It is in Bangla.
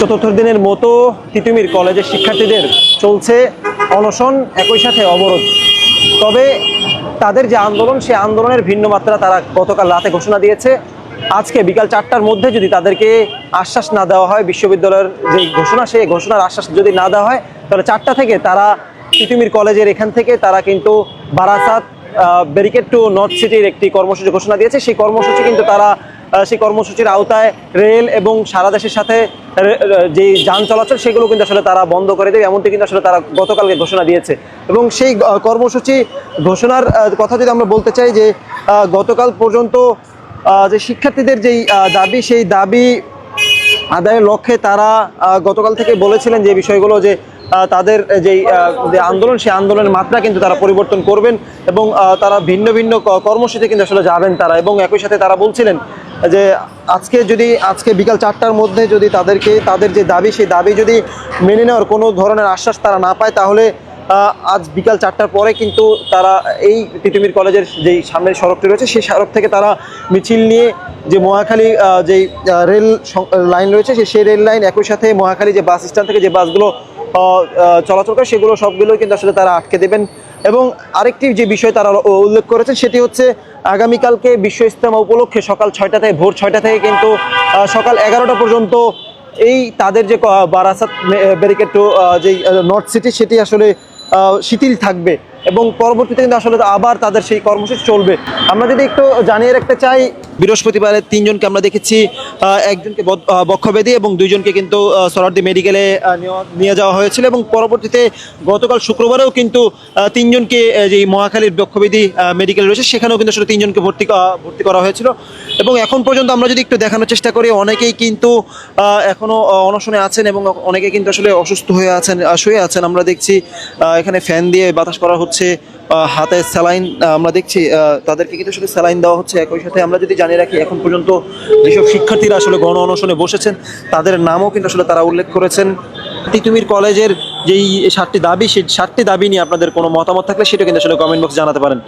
চতুর্থ দিনের মতো তিতুমির কলেজের শিক্ষার্থীদের চলছে অনশন, একই সাথে অবরোধ। তবে তাদের যে আন্দোলন সেই আন্দোলনের ভিন্ন মাত্রা তারা গতকাল রাতে ঘোষণা দিয়েছে। আজকে বিকাল চারটার মধ্যে যদি তাদেরকে আশ্বাস না দেওয়া হয়, বিশ্ববিদ্যালয়ের যে ঘোষণা, সেই ঘোষণার আশ্বাস যদি না দেওয়া হয়, তাহলে চারটা থেকে তারা তিতুমির কলেজের এখান থেকে তারা কিন্তু বারাসাত ব্যারিকেড টু নর্থ সিটির একটি কর্মসূচি ঘোষণা দিয়েছে। সেই কর্মসূচি কিন্তু তারা সেই কর্মসূচির আওতায় রেল এবং সারা দেশের সাথে যে যান চলাচল, সেগুলো কিন্তু আসলে তারা বন্ধ করে দেবে। এমনটি কিন্তু আসলে তারা গতকালকে ঘোষণা দিয়েছে। এবং সেই কর্মসূচি ঘোষণার কথা যদি আমরা বলতে চাই যে গতকাল পর্যন্ত যে শিক্ষার্থীদের যেই দাবি, সেই দাবি আদায়ের লক্ষ্যে তারা গতকাল থেকে বলেছিলেন যে বিষয়গুলো যে তাদের যেই যে আন্দোলন, সেই আন্দোলনের মাত্রা কিন্তু তারা পরিবর্তন করবেন এবং তারা ভিন্ন ভিন্ন ক- কর্মসূচি কিন্তু আসলে যাবেন তারা। এবং একই সাথে তারা বলছিলেন যে, আজকে যদি, আজকে বিকাল চারটার মধ্যে যদি তাদেরকে, তাদের যে দাবি, সেই দাবি যদি মেনে নেওয়ার কোনো ধরনের আশ্বাস তারা না পায়, তাহলে আজ বিকাল চারটার পরে কিন্তু তারা এই তিতুমির কলেজের যেই সামনের সড়কটি রয়েছে, সেই সড়ক থেকে তারা মিছিল নিয়ে যে মহাখালী যেই রেল লাইন রয়েছে সেই- রেল লাইন একই সাথে মহাখালী যে বাস স্ট্যান্ড থেকে যে বাসগুলো চলাচল করে, সেগুলো সবগুলো কিন্তু আসলে তারা আটকে দেবেন। এবং আরেকটি যে বিষয় তারা উল্লেখ করেছে সেটি হচ্ছে আগামীকালকে বিশ্ব ইস্তেমা উপলক্ষে সকাল ছয়টা থেকে, ভোর ছয়টা থেকে কিন্তু সকাল এগারোটা পর্যন্ত এই তাদের যে বারাসাত ব্যারিকেড যে নর্থ সিটি, সেটি আসলে শিথিল থাকবে। এবং পরবর্তীতে কিন্তু আসলে আবার তাদের সেই কর্মসূচি চলবে। আমরা যদি একটু জানিয়ে রাখতে চাই বৃহস্পতিবারে তিনজনকে আমরা দেখেছি একজনকে বদ- আহ, বক্ষব্যাধি এবং দুইজনকে কিন্তু সরার্দি মেডিকেলে নিয়ে যাওয়া হয়েছিল এবং পরবর্তীতে গতকাল শুক্রবারেও কিন্তু তিনজনকে যে মহাখালীর বক্ষব্যাধি মেডিকেল রয়েছে সেখানেও কিন্তু আসলে তিনজনকে ভর্তি ভর্তি করা হয়েছিল। এবং এখন পর্যন্ত আমরা যদি একটু দেখানোর চেষ্টা করি অনেকেই কিন্তু এখনও অনশনে আছেন এবং অনেকে কিন্তু আসলে অসুস্থ হয়ে আছেন শুয়ে আছেন। আমরা দেখছি এখানে ফ্যান দিয়ে বাতাস করা হচ্ছে। হাতে স্যালাইন আমরা দেখছি তাদেরকে কিন্তু শুধু স্যালাইন দেওয়া হচ্ছে, একই সাথে আমরা যদি জানিয়ে রাখি, এখন পর্যন্ত যেসব শিক্ষার্থীরা আসলে গণ অনশনে বসেছেন, তাদের নামও কিন্তু আসলে তারা উল্লেখ করেছেন। তিতুমির কলেজের যেই সাতটি দাবি, সেই সাতটি দাবি নিয়ে আপনাদের কোনো মতামত থাকলে সেটা কিন্তু আসলে কমেন্ট বক্সে জানাতে পারেন।